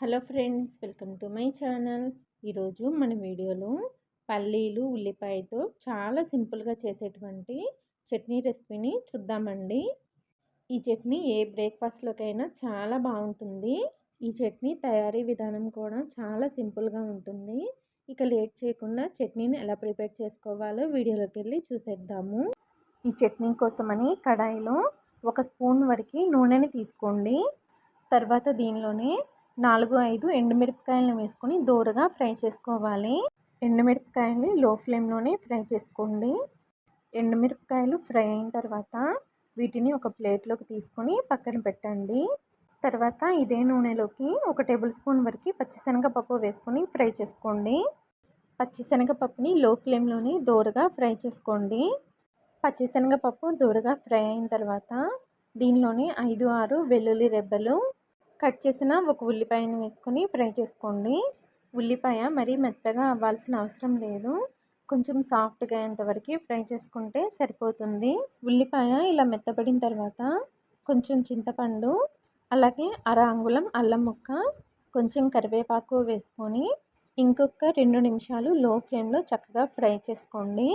Hello friends welcome to my channel. ఈరోజు మన వీడియోలో పల్లీలు ఉల్లిపాయతో చాలా సింపుల్గా చేసేటువంటి చట్నీ రెసిపీని చూద్దామండి. ఈ చట్నీ ఏ బ్రేక్ఫాస్ట్లోకైనా చాలా బాగుంటుంది. ఈ చట్నీ తయారీ విధానం కూడా చాలా సింపుల్గా ఉంటుంది. ఇక లేట్ చేయకుండా చట్నీని ఎలా ప్రిపేర్ చేసుకోవాలో వీడియోలోకి వెళ్ళి చూసేద్దాము. ఈ చట్నీ కోసమని కడాయిలో ఒక స్పూన్ వరకు నూనెని తీసుకోండి. తర్వాత దీనిలోనే నాలుగు ఐదు ఎండుమిరపకాయలను వేసుకొని దూరగా ఫ్రై చేసుకోవాలి. ఎండుమిరపకాయలని లో ఫ్లేమ్లోనే ఫ్రై చేసుకోండి. ఎండుమిరపకాయలు ఫ్రై అయిన తర్వాత వీటిని ఒక ప్లేట్లోకి తీసుకొని పక్కన పెట్టండి. తర్వాత ఇదే నూనెలోకి ఒక టేబుల్ స్పూన్ వరకు పచ్చిశనగపప్పు వేసుకొని ఫ్రై చేసుకోండి. పచ్చిశనగపప్పుని లో ఫ్లేమ్లోనే దూరగా ఫ్రై చేసుకోండి. పచ్చిశనగపప్పు దూరగా ఫ్రై అయిన తర్వాత దీనిలోనే ఐదు ఆరు వెల్లుల్లి రెబ్బలు కట్ చేసిన ఒక ఉల్లిపాయను వేసుకొని ఫ్రై చేసుకోండి. ఉల్లిపాయ మరీ మెత్తగా అవ్వాల్సిన అవసరం లేదు. కొంచెం సాఫ్ట్గా అయ్యేంతవరకు ఫ్రై చేసుకుంటే సరిపోతుంది. ఉల్లిపాయ ఇలా మెత్తబడిన తర్వాత కొంచెం చింతపండు అలాగే అర అంగుళం అల్లం ముక్క కొంచెం కరివేపాకు వేసుకొని ఇంకొక రెండు నిమిషాలు లో ఫ్లేమ్లో చక్కగా ఫ్రై చేసుకోండి.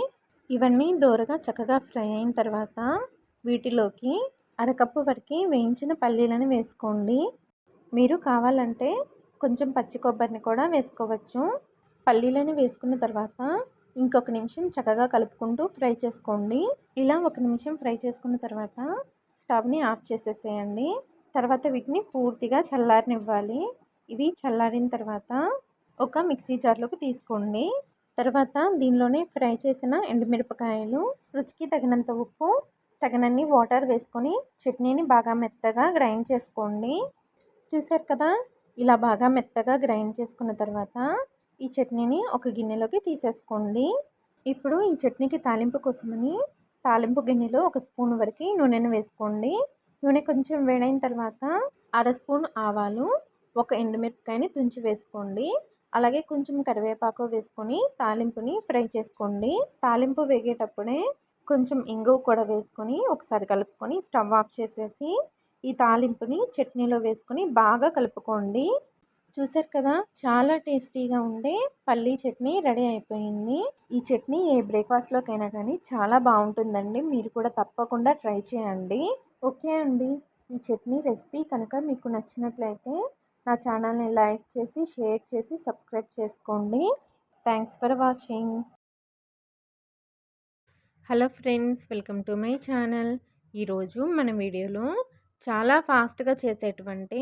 ఇవన్నీ దోరగా చక్కగా ఫ్రై అయిన తర్వాత వీటిలోకి అరకప్పు వరకు వేయించిన పల్లీలను వేసుకోండి. మీరు కావాలంటే కొంచెం పచ్చి కొబ్బరిని కూడా వేసుకోవచ్చు. పల్లీలను వేసుకున్న తర్వాత ఇంకొక నిమిషం చక్కగా కలుపుకుంటూ ఫ్రై చేసుకోండి. ఇలా ఒక నిమిషం ఫ్రై చేసుకున్న తర్వాత స్టవ్ని ఆఫ్ చేసేసేయండి. తర్వాత వీటిని పూర్తిగా చల్లారనివ్వాలి. ఇవి చల్లారిన తర్వాత ఒక మిక్సీ జార్లోకి తీసుకోండి. తర్వాత దీనిలోనే ఫ్రై చేసిన ఎండుమిరపకాయలు రుచికి తగినంత ఉప్పు తగినన్ని వాటర్ వేసుకొని చట్నీని బాగా మెత్తగా గ్రైండ్ చేసుకోండి. చూసారు కదా? ఇలా బాగా మెత్తగా గ్రైండ్ చేసుకున్న తర్వాత ఈ చట్నీని ఒక గిన్నెలోకి తీసేసుకోండి. ఇప్పుడు ఈ చట్నీకి తాలింపు కోసమని తాలింపు గిన్నెలో ఒక స్పూన్ వరకు నూనెను వేసుకోండి. నూనె కొంచెం వేడైన తర్వాత అర స్పూన్ ఆవాలు ఒక ఎండుమిరపకాయని తుంచి వేసుకోండి. అలాగే కొంచెం కరివేపాకు వేసుకొని తాలింపుని ఫ్రై చేసుకోండి. తాలింపు వేగేటప్పుడే కొంచెం ఇంగువ కూడా వేసుకొని ఒకసారి కలుపుకొని స్టవ్ ఆఫ్ చేసేసి ఈ తాలింపుని చట్నీలో వేసుకుని బాగా కలుపుకోండి. చూసారు కదా చాలా టేస్టీగా ఉండే పల్లీ చట్నీ రెడీ అయిపోయింది. ఈ చట్నీ ఏ బ్రేక్ఫాస్ట్లోకైనా కానీ చాలా బాగుంటుందండి. మీరు కూడా తప్పకుండా ట్రై చేయండి. ఓకే అండి ఈ చట్నీ రెసిపీ కనుక మీకు నచ్చినట్లయితే నా ఛానల్ని లైక్ చేసి షేర్ చేసి సబ్స్క్రైబ్ చేసుకోండి. Thanks for watching. Hello friends welcome to my channel. ఈరోజు మన వీడియోలో చాలా ఫాస్ట్గా చేసేటువంటి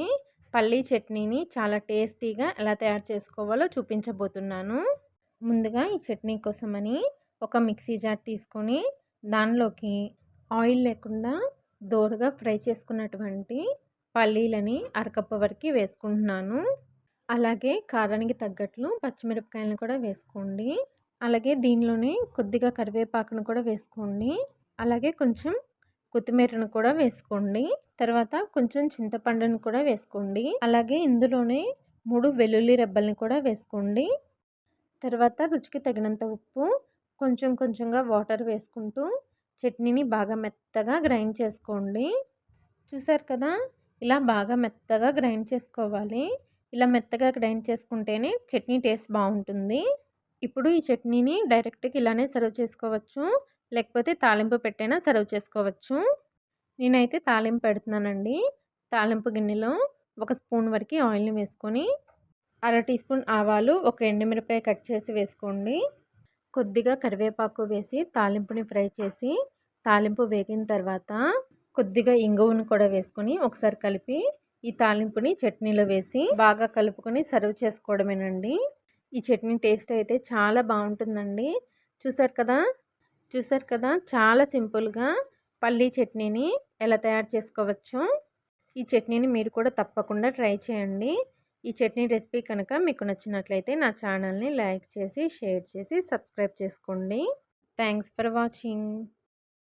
పల్లీ చట్నీని చాలా టేస్టీగా ఎలా తయారు చేసుకోవాలో చూపించబోతున్నాను. ముందుగా ఈ చట్నీ కోసమని ఒక మిక్సీ జార్ తీసుకొని దానిలోకి ఆయిల్ లేకుండా దోరగా ఫ్రై చేసుకున్నటువంటి పల్లీలని అరకప్ప వరకు వేసుకుంటున్నాను. అలాగే కారానికి తగ్గట్లు పచ్చిమిరపకాయలను కూడా వేసుకోండి. అలాగే దీనిలోనే కొద్దిగా కరివేపాకును కూడా వేసుకోండి. అలాగే కొంచెం కొత్తిమీరను కూడా వేసుకోండి. తర్వాత కొంచెం చింతపండును కూడా వేసుకోండి. అలాగే ఇందులోనే మూడు వెల్లుల్లి రెబ్బల్ని కూడా వేసుకోండి. తర్వాత రుచికి తగినంత ఉప్పు కొంచెం కొంచెంగా వాటర్ వేసుకుంటూ చట్నీని బాగా మెత్తగా గ్రైండ్ చేసుకోండి. చూసారు కదా? ఇలా బాగా మెత్తగా గ్రైండ్ చేసుకోవాలి. ఇలా మెత్తగా గ్రైండ్ చేసుకుంటేనే చట్నీ టేస్ట్ బాగుంటుంది. ఇప్పుడు ఈ చట్నీని డైరెక్ట్గా ఇలానే సర్వ్ చేసుకోవచ్చు. లేకపోతే తాలింపు పెట్టైనా సర్వ్ చేసుకోవచ్చు. నేనైతే తాలింపు పెడుతున్నానండి. తాలింపు గిన్నెలో ఒక స్పూన్ వరకు ఆయిల్ని వేసుకొని అర టీ స్పూన్ ఆవాలు ఒక ఎండుమిరపకాయ కట్ చేసి వేసుకోండి. కొద్దిగా కరివేపాకు వేసి తాలింపుని ఫ్రై చేసి తాలింపు వేగిన తర్వాత కొద్దిగా ఇంగువను కూడా వేసుకొని ఒకసారి కలిపి ఈ తాలింపుని చట్నీలో వేసి బాగా కలుపుకొని సర్వ్ చేసుకోవడమేనండి. ఈ చట్నీ టేస్ట్ అయితే చాలా బాగుంటుందండి. చూసారు కదా? చూసారు కదా! చాలా సింపుల్గా పల్లీ చట్నీని ఎలా తయారు చేసుకోవచ్చు ఈ చట్నీని మీరు కూడా తప్పకుండా ట్రై చేయండి. ఈ చట్నీ రెసిపీ కనుక మీకు నచ్చినట్లయితే నా ఛానల్ని లైక్ చేసి షేర్ చేసి సబ్స్క్రైబ్ చేసుకోండి. Thanks for watching.